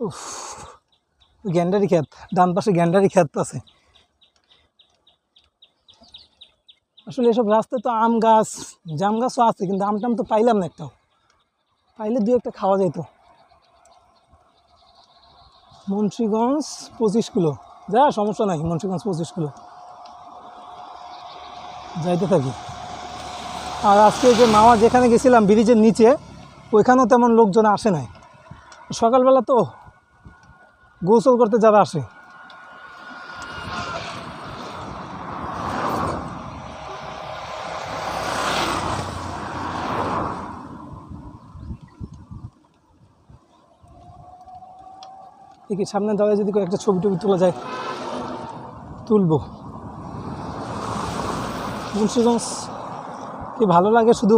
উফ, গ্যান্ডারি ক্ষেত ডান পাশে গ্যান্ডারি ক্ষেত আছে। আসলে এসব রাস্তায় তো আম গাছ, জাম গাছও আছে, কিন্তু আম টাম তো পাইলাম না একটাও। পাইলে দু একটা খাওয়া যেত মুন্সিগঞ্জ পঁচিশ কিলো। যা, সমস্যা নাই, মুন্সিগঞ্জ পঁচিশ কিলো। যাইতে থাকি। আর আজকে যে মামা যেখানে গেছিলাম ব্রিজের নিচে, ওইখানেও তেমন লোকজন আসে নাই। সকালবেলা তো গোসল করতে যারা আসে। দেখি সামনে দাঁড়ায় যদি একটা ছবি টবি তোলা যায়, তুলবো। মুন্সিগঞ্জ কি ভালো লাগে শুধু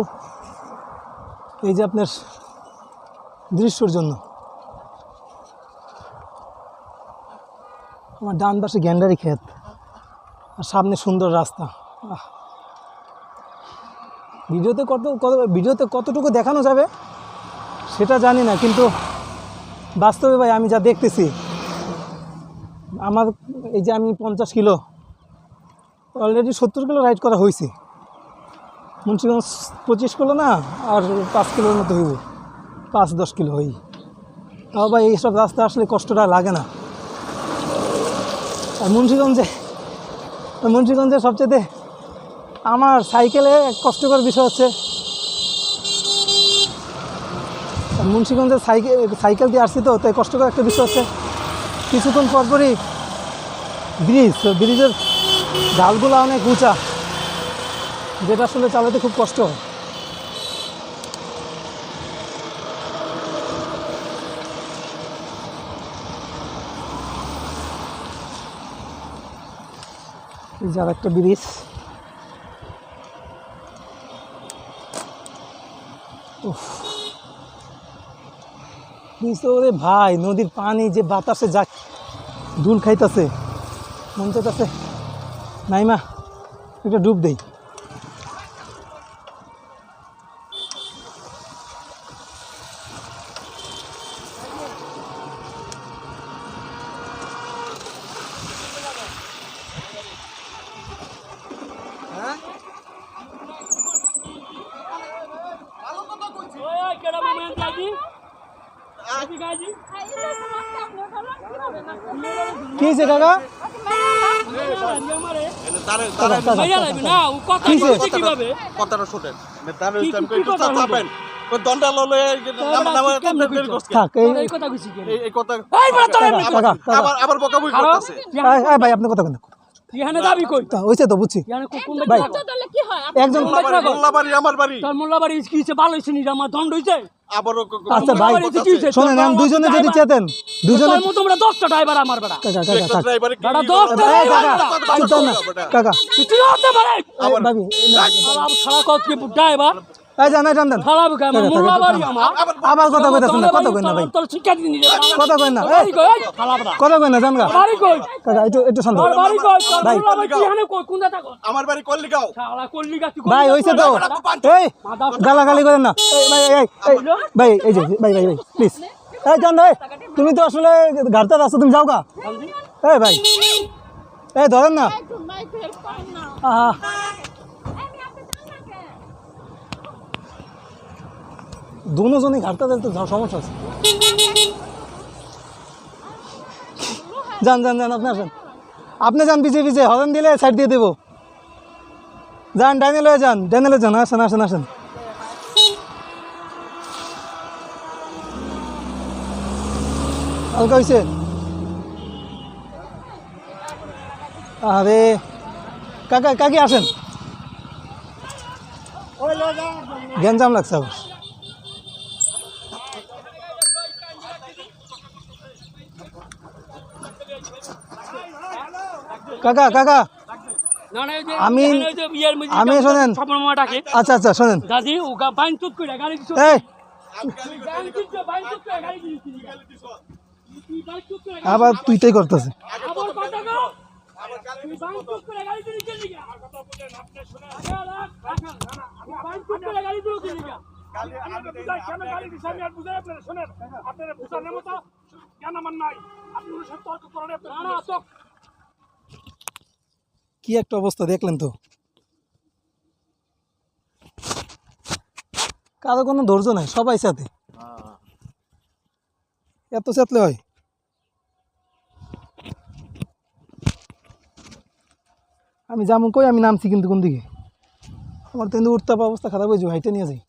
এই যে আপনার দৃশ্যর জন্য? আমার ডান পাশে গ্যান্ডারি ক্ষেত। আর সামনে সুন্দর রাস্তা। ভিডিওতে কত কত, ভিডিওতে কতটুকু দেখানো যাবে সেটা জানি না, কিন্তু বাস্তবে ভাই আমি যা দেখতেছি, আমার এই যে আমি পঞ্চাশ কিলো অলরেডি সত্তর কিলো রাইড করা হয়েছে। মুন্সিগঞ্জ পঁচিশ কিলো না, আর পাঁচ কিলোর মতো হইব। পাঁচ দশ কিলো হই। তাও ভাই এইসব রাস্তা আসলে কষ্টটা লাগে না। মুন্সিগঞ্জে। মুন্সিগঞ্জে সবচেয়ে আমার সাইকেলে কষ্টকর বিষয় হচ্ছে মুন্সিগঞ্জের সাইকেল সাইকেল দিয়ে আসছি তো, তাই কষ্টকর একটা বিষয় হচ্ছে, কিছুক্ষণ পরপরই ব্রিজ, তো ব্রিজের ঢালগুলো অনেক উঁচা, যেটা আসলে চালাতে খুব কষ্ট হয়। এই যে একটা ব্রিজ। ওরে ভাই, নদীর পানি যে বাতাসে যাক দুল খাইতেছে, মন চাইতেছে, নাইমা, একটা ডুব দেই কি হয়েছে কাকা কাকা, কাকা, কাকা। কিসে? কথাটা শোনেন তার একটু চাপাবেন ওই দণ্ডা ললে নাম নাম থাক এই এই এই কথা কাকা কাকা কাকা আবার আবার বই করতেছে। এই, এই ভাই আপনি কথা এখানে দাবি কই? তা হয়েছে তো বুঝছি। এখানে কোন ভাই বাড়ি একজন মোল্লা বাড়ি মোল্লা বাড়ি আমার বাড়ি। তোর মোল্লা বাড়ি কি হইছে? ভালো হইছে নি আমার দণ্ড হইছে? আবারও ক- ক- আচ্ছা ভাই কি হইছে? শোনেন আমি দুজনে যদি চেতেন দুজনে আমরা দশটা ড্রাইভার আমার বেড়া। কাকা কাকা ড্রাইভারে কি বেটা দশটা এই কাকা কাকা। তুই হতে পারে এই, ভাবি খালা কত কি ড্রাইভার এই দেন। আবার কথা কইতাছেন না কথা কই না ভাই। তোর শিক্ষা দিন কথা কই না। কথা কই না জান গা কাকা একটু একটু শান্ত ভাই। আমার বাড়ি কল্লিগাঁও ভাই হইছে তো। এই গালাগালি করেন না। এই ভাই এই এই ভাই এই যে ভাই ভাই ভাই প্লিজ এই জান ভাই তুমি তো আসলে ঘাটতে রাস্তা তুমি যাও গা এই ভাই। এই ধরেন না। আহা। দুজনই ঘাটতে তো সমস্যা আছে। যান যান যান আপনি আসেন। আপনি যান পিছিয়ে পিছিয়ে হরেন দিলে সাইড দিয়ে দেবো। যান ডাইনে লয়ে যান ডাইনে লয়ে যান আসেন আসেন আসেন। হালকা হয়েছে আরে কাকা কাকি আসেন। গ্যাঞ্জাম লাগছে আবার। করে গাড়ি দিলো আমি বুঝাই কেন গাড়ি দিছি আমি আর বুঝাই আপনারা শোনেন আপনারা বুঝানোর মতো জ্ঞান আমার নাই আপনি তর্ক করেন তো কি একটা অবস্থা দেখলেন তো? কারও কোনো ধৈর্য নাই, সবাই সাথে। এত চেতলে হয়। আমি যেমন কই, আমি নামছি কিন্তু কোন দিকে? আমার তো উঠতে অবস্থা খারাপ হয়েছে হাইটে নিয়ে যাই।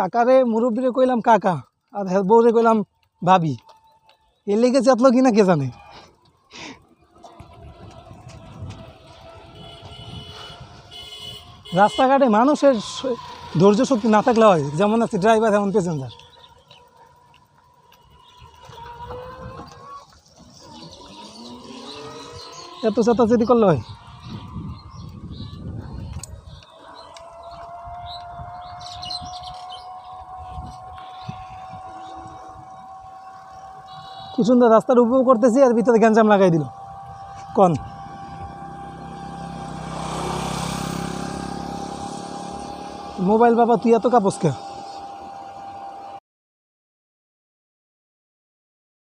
কাকারে মুরব্বীরে কইলাম, কাকা, আর বউরে কইলাম, ভাবি। এর লেগে চেতলো কিনা কে জানে? রাস্তাঘাটে মানুষের ধৈর্য শক্তি না থাকলে হয়, যেমন আছে ড্রাইভার এমন প্যাসেঞ্জার। এত চেতাচেতি করলে হয়? কি সুন্দর রাস্তার উপভোগ করতেছি, আর ভিতরে গ্যাঞ্জাম লাগাই দিল। কন। মোবাইল বাবা, তুই এত কাপস কে